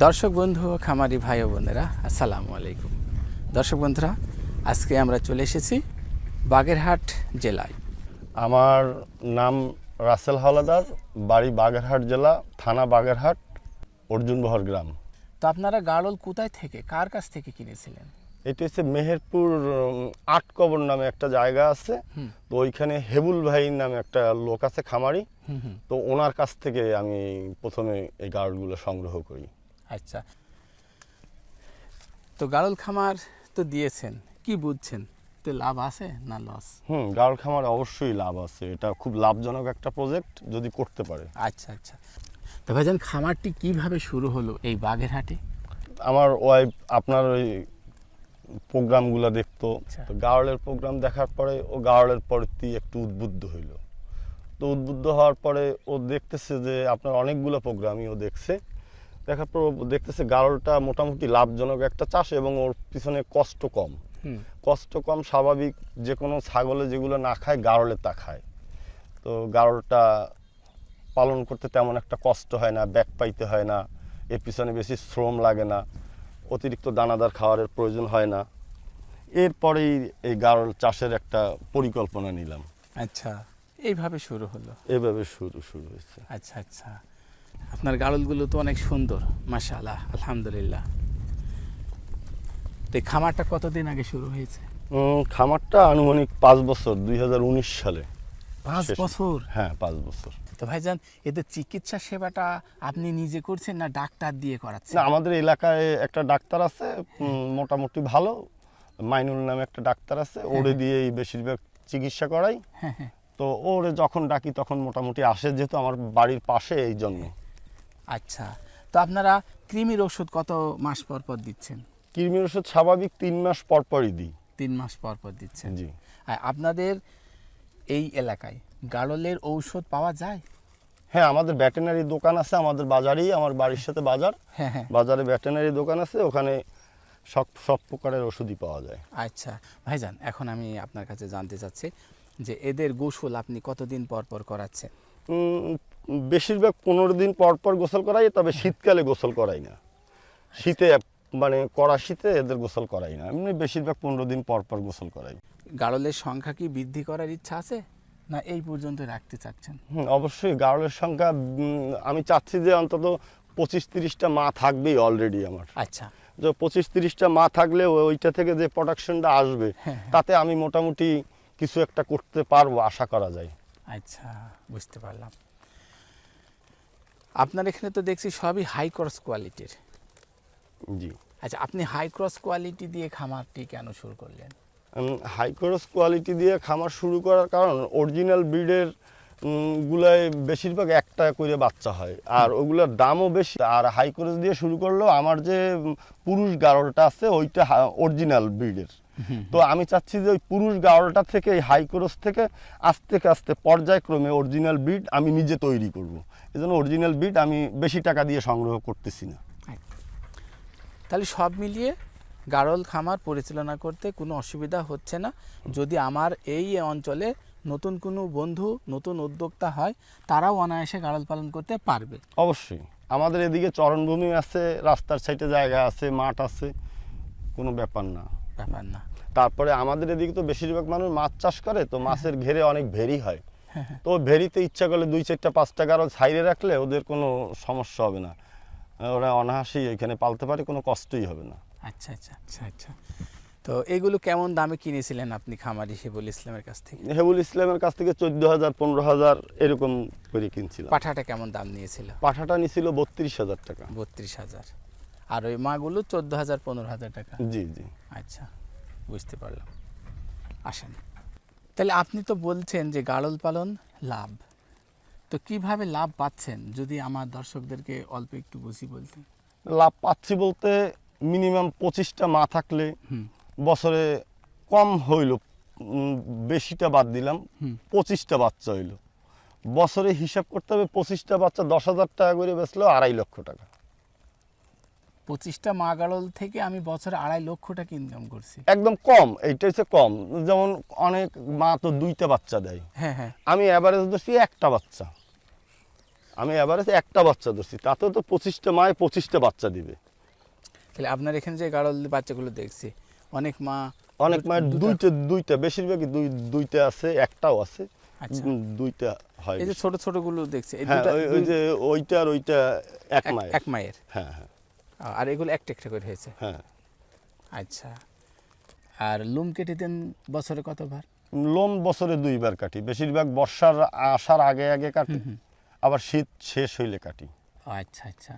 দর্শক বন্ধু খামারি ভাই ও বোনেরা আসসালামু আলাইকুম। দর্শক বন্ধুরা আজকে আমরা চলে এসেছি বাগেরহাট জেলায়। আমার নাম রাসেল হাওলাদার বাড়ি বাগেরহাট জেলা থানা বাগেরহাট অর্জুনবহর গ্রাম। তো আপনারা গাড়ল কোথায় থেকে কার কাছ থেকে কিনেছিলেন? এটি হচ্ছে মেহেরপুর উম, আটকবর নামে একটা জায়গা আছে। তো ওইখানে হেবুল ভাই নামে একটা লোক আছে খামারি। তো ওনার কাছ থেকে আমি প্রথমে এই গাড়গুলো সংগ্রহ করি। আচ্ছা। তো গাড়ল খামার তো দিয়েছেন কি বুঝছেন? তো লাভ আছে না লস হুম গাড় খামার অবশ্যই লাভ আছে। এটা খুব লাভজনক একটা প্রজেক্ট যদি করতে পারে। আচ্ছা আচ্ছা। তো ভাইজান খামারটি কীভাবে শুরু হলো এই বাগেরহাটে? আমার ওয়াইফ আপনার ওই প্রোগ্রামগুলো দেখতো। আচ্ছা। তো গাওয়ালের প্রোগ্রাম দেখার পরে ও গাওয়ালের প্রতি একটু উদ্বুদ্ধ হইল। তো উদ্বুদ্ধ হওয়ার পরে ও দেখতেছে যে আপনার অনেকগুলো প্রোগ্রামই ও দেখছে। দেখার পর দেখতেছে গাড়লটা মোটামুটি লাভজনক একটা চাষ এবং ওর পিছনে কষ্ট কম। কষ্ট কম স্বাভাবিক যে কোনো ছাগলে যেগুলো না খায় গাড়লে তা খায়। তো গাড়লটা পালন করতে তেমন একটা কষ্ট হয় না ব্যাক পাইতে হয় না এর পিছনে বেশি শ্রম লাগে না অতিরিক্ত দানাদার খাওয়ারের প্রয়োজন হয় না। এরপরেই এই গাড়ল চাষের একটা পরিকল্পনা নিলাম। আচ্ছা এইভাবে শুরু হলো? এভাবে শুরু শুরু হয়েছে। আচ্ছা আচ্ছা। আপনার গাড়লগুলো তো অনেক সুন্দর মাশাআল্লাহ আলহামদুলিল্লাহ। তো খামারটা কতদিন আগে শুরু হয়েছে? খামারটা আনুমানিক পাঁচ বছর দুই সালে। পাঁচ বছর? হ্যাঁ পাঁচ বছর। তো ভাইজান এদের চিকিৎসা সেবাটা আপনি নিজে করছেন না ডাক্তার দিয়ে করাচ্ছেন? না আমাদের এলাকায় একটা ডাক্তার আছে মোটামুটি ভালো। মাইনুল নামে একটা ডাক্তার আছে ওরে দিয়েই বেশিরভাগ চিকিৎসা করাই। হ্যাঁ হ্যাঁ। তো ওরে যখন ডাকি তখন মোটামুটি আসে যেহেতু আমার বাড়ির পাশে এই জন্য। আচ্ছা তো আপনারা কৃমির ওষুধ কত মাস পর পর দিচ্ছেন? কৃমির ওষুধ স্বাভাবিক তিন মাস পর পরই দিই। তিন মাস পর পর দিচ্ছেন। জি। আপনাদের এই এলাকায় গাড়লের ঔষধ পাওয়া যায়? হ্যাঁ আমাদের ভেটেনারি দোকান আছে আমাদের বাজারেই আমার বাড়ির সাথে বাজার। হ্যাঁ হ্যাঁ। বাজারে ভেটেনারি দোকান আছে ওখানে সব সব প্রকারের ওষুধই পাওয়া যায়। আচ্ছা ভাইজান এখন আমি আপনার কাছে জানতে চাচ্ছি যে এদের গোসল আপনি কতদিন পর পর করাচ্ছেন? বেশিরভাগ পনেরো দিন পর পর গোসল করাই তবে শীতকালে গোসল করাই না। শীতে মানে কড়া শীতে এদের গোসল করাই না এমনি বেশিরভাগ পনেরো দিন পর পর গোসল করাই। গাড়লের সংখ্যা কি বৃদ্ধি করার ইচ্ছা আছে? না এই পর্যন্ত রাখতে চাচ্ছেন? হুম অবশ্যই গাড়লের সংখ্যা আমি চাচ্ছি যে অন্তত পঁচিশ তিরিশটা মা থাকবেই অলরেডি আমার। আচ্ছা। যে পঁচিশ তিরিশটা মা থাকলে ওইটা থেকে যে প্রোডাকশনটা আসবে হ্যাঁ, তাতে আমি মোটামুটি কিছু একটা করতে পারব আশা করা যায়। আচ্ছা বুঝতে পারলাম। আপনার এখানে তো দেখছি সবই হাই ক্রস কোয়ালিটির জি। আচ্ছা আপনি হাই ক্রস কোয়ালিটি দিয়ে খামারটি কেন শুরু করলেন? হাই ক্রস কোয়ালিটি দিয়ে খামার শুরু করার কারণ অরিজিনাল ব্রিডের গুলায় বেশিরভাগ একটা করে বাচ্চা হয়। আর ওগুলোর দামও বেশি। আর হাই ক্রস দিয়ে শুরু করলেও আমার যে পুরুষ গারলটা আছে ওইটা অরিজিনাল ব্রিডের তো আমি চাচ্ছি যে ওই পুরুষ গাওয়ালটা থেকে এই হাই ক্রস থেকে আস্তে আস্তে পর্যায়ক্রমে অরিজিনাল ব্রিড আমি নিজে তৈরি করব। এই জন্য অরিজিনাল ব্রিড আমি বেশি টাকা দিয়ে সংগ্রহ করতেছি না। তাহলে সব মিলিয়ে গাড়ল খামার পরিচালনা করতে কোনো অসুবিধা হচ্ছে না। যদি আমার এই অঞ্চলে নতুন কোনো বন্ধু নতুন উদ্যোক্তা হয় তারাও অনায়াসে গাড়ল পালন করতে পারবে। অবশ্যই। আমাদের এদিকে চরণভূমি আছে রাস্তার সাইডে জায়গা আছে মাঠ আছে কোনো ব্যাপার না। ব্যাপার না। তারপরে আমাদের এদিকে তো বেশিরভাগ মানুষ মাছ চাষ করে তো মাছের ঘেরে অনেক ভেরি হয়। তো ভেরিতে ইচ্ছা করলে দুই চারটা পাঁচটা গারল ছাইরে রাখলে ওদের কোনো সমস্যা হবে না। ওরা অনাহাসেই এখানে পালতে পারে কোনো কষ্টই হবে না। আচ্ছা আচ্ছা আচ্ছা আচ্ছা। তো এগুলো কেমন দামে কিনেছিলেন আপনি খামারি শিবুল ইসলামের কাছ থেকে? হেবুল ইসলামের কাছ থেকে চোদ্দ হাজার পনেরো হাজার এরকম করে কিনছিলাম। পাঠাটা কেমন দাম নিয়েছিল? পাঠাটা নিয়েছিল বত্রিশ হাজার টাকা। বত্রিশ হাজার। আর ওই মাগুলো চোদ্দ হাজার পনেরো হাজার টাকা। জি জি। আচ্ছা বুঝতে পারলাম। আসেন। তাহলে আপনি তো বলছেন যে গাড়ল পালন লাভ। তো কীভাবে লাভ পাচ্ছেন যদি আমার দর্শকদেরকে অল্প একটু বুঝি বলতেন? লাভ পাচ্ছি বলতে মিনিমাম পঁচিশটা মা থাকলে বছরে কম হইল বেশিটা বাদ দিলাম। পঁচিশটা বাচ্চা হইল। বছরে হিসাব করতে হবে পঁচিশটা বাচ্চা দশ হাজার টাকা করে বেচলেও আড়াই লক্ষ টাকা। পঁচিশটা মা গাড়ল থেকে আমি বছরে আড়াই লক্ষ টাকা ইনকাম করছি। একদম কম এইটা হচ্ছে কম। যেমন অনেক মা তো দুইটা বাচ্চা দেয়। হ্যাঁ হ্যাঁ। আমি অ্যাভারেজ ধরছি একটা বাচ্চা। আমি এবারে একটা বাচ্চা ধরছি তাতে তো পঁচিশটা মায় পঁচিশটা বাচ্চা দিবে। তাহলে আপনার এখানে যে গাড়ল বাচ্চাগুলো দেখছি অনেক মা অনেক মায়ের দুইটা দুইটা বেশিরভাগই দুই দুইটা আছে একটাও আছে। আচ্ছা। দুইটা হয় এই যে ছোট ছোটগুলো দেখছি হ্যাঁ ওই- যে ওইটা আর ওইটা এক মায়ের। এক মায়ের। হ্যাঁ হ্যাঁ। আর এগুলো একটা একটা করে হয়েছে। হ্যাঁ। আচ্ছা। আর লুম কেটে দেন বছরে কতবার? লোম বছরে দুইবার কাটি। বেশিরভাগ বর্ষার আসার আগে আগে কাটি আবার শীত শেষ হইলে কাটি। আচ্ছা আচ্ছা।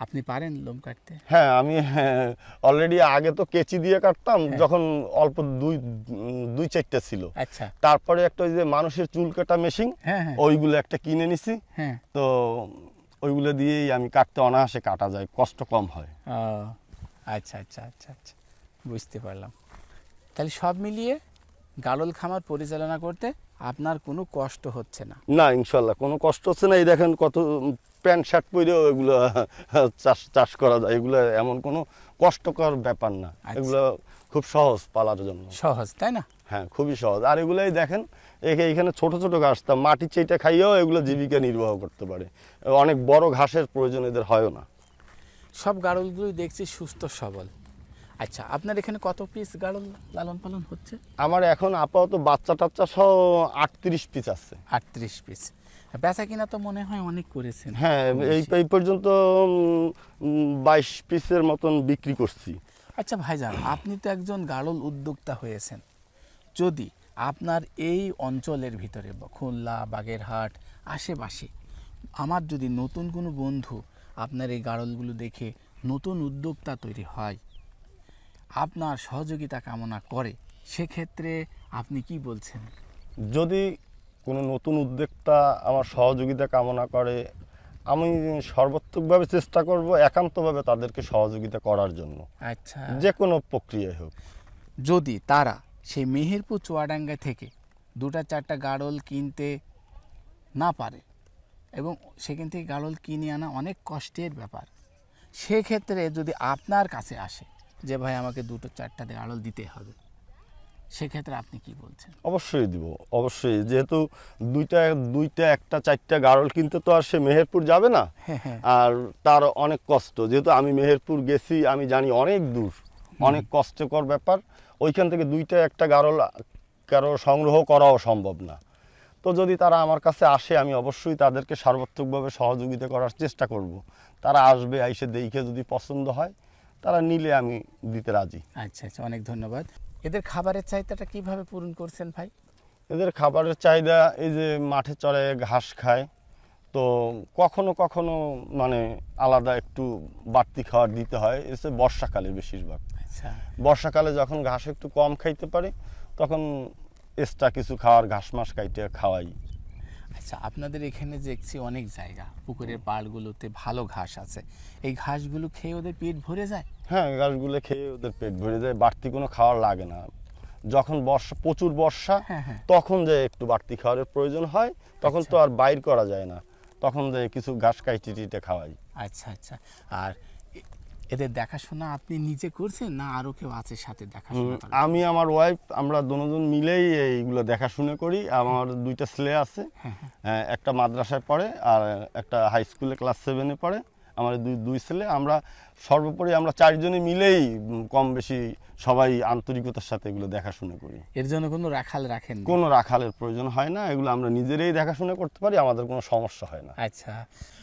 আপনি পারেন লোম কাটতে? হ্যাঁ আমি অলরেডি আগে তো কেচি দিয়ে কাটতাম হ্যাঁ। যখন অল্প দুই দুই চারটা ছিল। আচ্ছা। তারপরে একটা ওই যে মানুষের চুল কাটা মেশিন হ্যাঁ হ্যাঁ। ওইগুলো একটা কিনে নিছি। হ্যাঁ। তো ওইগুলো দিয়েই আমি কাটতে অনায়াসে কাটা যায় কষ্ট কম হয়। আচ্ছা আচ্ছা আচ্ছা আচ্ছা বুঝতে পারলাম। তাহলে সব মিলিয়ে গাড়ল খামার পরিচালনা করতে আপনার কোনো কষ্ট হচ্ছে না? না ইনশাল্লাহ কোনো কষ্ট হচ্ছে না। এই দেখেন কত প্যান্ট শার্ট পরেও এগুলো চাষ চাষ করা যায়। এগুলো এমন কোনো কষ্টকর ব্যাপার না। আচ্ছা। এগুলো খুব সহজ পালার জন্য। সহজ তাই না? হ্যাঁ খুবই সহজ। আর এগুলোই দেখেন এখে- এখানে ছোট ছোট ঘাস তা মাটি চেটে খাইয়েও এগুলো জীবিকা নির্বাহ করতে পারে। অনেক বড় ঘাসের প্রয়োজন এদের হয়ও না। সব গাড়লগুলোই দেখছি সুস্থ সবল। আচ্ছা আপনার এখানে কত পিস গাড়ল লালন পালন হচ্ছে? আমার এখন আপাতত বাচ্চা টাচ্চা সহ আটত্রিশ পিস আছে। আটত্রিশ পিস বেচা কিনা তো মনে হয় অনেক করেছেন। হ্যাঁ এই এই পর্যন্ত বাইশ পিসের মতন বিক্রি করছি। আচ্ছা ভাইজান আপনি তো একজন গাড়ল উদ্যোক্তা হয়েছেন। যদি আপনার এই অঞ্চলের ভিতরে খুলনা বাগেরহাট আশেপাশে আমার যদি নতুন কোনো বন্ধু আপনার এই গাড়লগুলো দেখে নতুন উদ্যোক্তা তৈরি হয় আপনার সহযোগিতা কামনা করে সেক্ষেত্রে আপনি কি বলছেন? যদি কোনো নতুন উদ্যোক্তা আমার সহযোগিতা কামনা করে আমি সর্বাত্মকভাবে চেষ্টা করব একান্তভাবে তাদেরকে সহযোগিতা করার জন্য। আচ্ছা। যে কোনো প্রক্রিয়ায় হোক। যদি তারা সেই মেহেরপুর চুয়াডাঙ্গা থেকে দুটা চারটা গাড়ল কিনতে না পারে এবং সেখান থেকে গাড়ল কিনে আনা অনেক কষ্টের ব্যাপার। সেক্ষেত্রে যদি আপনার কাছে আসে যে ভাই আমাকে দুটো চারটা গাড়ল দিতে হবে সেক্ষেত্রে আপনি কি বলছেন? অবশ্যই দিব অবশ্যই। যেহেতু দুইটা দুইটা একটা চারটা গাড়ল কিনতে তো আর সে মেহেরপুর যাবে না। হ্যাঁ হ্যাঁ। আর তার অনেক কষ্ট। যেহেতু আমি মেহেরপুর গেছি আমি জানি অনেক দূর। অনেক কষ্টকর ব্যাপার। ওইখান থেকে দুইটা একটা গারল কারও সংগ্রহ করাও সম্ভব না। তো যদি তারা আমার কাছে আসে আমি অবশ্যই তাদেরকে সার্বত্রিকভাবে সহযোগিতা করার চেষ্টা করব। তারা আসবে আইসে দেখে যদি পছন্দ হয় তারা নিলে আমি দিতে রাজি। আচ্ছা আচ্ছা অনেক ধন্যবাদ। এদের খাবারের চাহিদাটা কীভাবে পূরণ করছেন ভাই? এদের খাবারের চাহিদা এই যে মাঠে চড়ে ঘাস খায় তো কখনো কখনো মানে আলাদা একটু বাড়তি খাবার দিতে হয় এসে বর্ষাকালে বেশিরভাগ। আচ্ছা। বর্ষাকালে যখন ঘাস একটু কম খাইতে পারে তখন এক্সট্রা কিছু খাওয়ার ঘাস মাস খাইতে খাওয়াই। আচ্ছা আপনাদের এখানে দেখছি অনেক জায়গা পুকুরের পাড়গুলোতে ভালো ঘাস আছে। এই ঘাসগুলো খেয়ে ওদের পেট ভরে যায়? হ্যাঁ ঘাসগুলো খেয়ে ওদের পেট ভরে যায় বাড়তি কোনো খাওয়ার লাগে না। যখন বর্ষা প্রচুর বর্ষা হ্যাঁ হ্যাঁ। তখন যে একটু বাড়তি খাওয়ারের প্রয়োজন হয় তখন তো আর বাইর করা যায় না। তখন যে কিছু ঘাস কাইটিটিতে টিটে খাওয়াই। আচ্ছা আচ্ছা। আর এদের দেখাশোনা আপনি নিজে করছেন না আরও কেউ আছে সাথে দেখাশোনা আমি আমার ওয়াইফ আমরা দুজন মিলেই এইগুলো দেখাশুনে করি। আমার দুইটা ছেলে আছে। হ্যাঁ হ্যাঁ। হ্যাঁ, একটা মাদ্রাসায় পড়ে আর একটা হাই স্কুলে ক্লাস সেভেনে পড়ে। আমার দুই দুই ছেলে আমরা সর্বোপরি আমরা চারজনে মিলেই কম বেশি সবাই আন্তরিকতার সাথে এগুলো দেখাশুনে করি। এর জন্য কোনো রাখাল রাখেন কোনো রাখালের প্রয়োজন হয় না এগুলো আমরা নিজেরাই দেখাশুনে করতে পারি আমাদের কোনো সমস্যা হয় না। আচ্ছা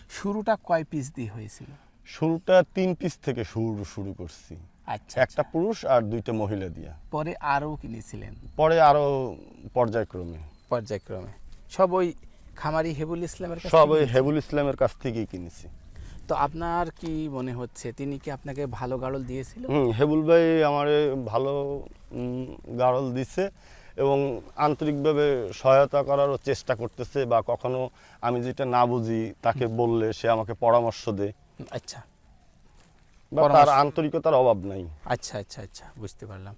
শুরুটা কয় পিস দিয়ে হয়েছিল? শুরুটা তিন পিস থেকে শুরু শুরু করছি। আচ্ছা একটা পুরুষ আর দুইটা মহিলা দিয়া। পরে আরও কিনেছিলেন? পরে আরও পর্যায়ক্রমে। পর্যায়ক্রমে। সব ওই খামারি হেবুল ইসলামের কাছ সব ওই হেবুল ইসলামের কাছ থেকেই কিনেছি। তো আপনার কি মনে হচ্ছে? তিনি কি আপনাকে ভালো গাড়ল দিয়েছিল? হুম হেবুল ভাই আমার ভালো গাড়ল দিছে এবং আন্তরিকভাবে সহায়তা করারও চেষ্টা করতেছে বা কখনো আমি যেটা না বুঝি তাকে বললে সে আমাকে পরামর্শ দেয়। আচ্ছা। তার আন্তরিকতার অভাব নাই। আচ্ছা আচ্ছা আচ্ছা বুঝতে পারলাম।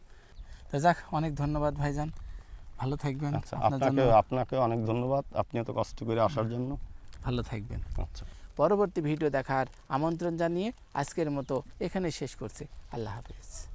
তো যাক অনেক ধন্যবাদ ভাইজান। ভালো থাকবেন। আচ্ছা আপনাকে আপনাকে অনেক ধন্যবাদ। আপনি এত কষ্ট করে আসার জন্য। ভালো থাকবেন। আচ্ছা। পরবর্তী ভিডিও দেখার আমন্ত্রণ জানিয়ে আজকের মতো এখানে শেষ করছি। আল্লাহ হাফিজ।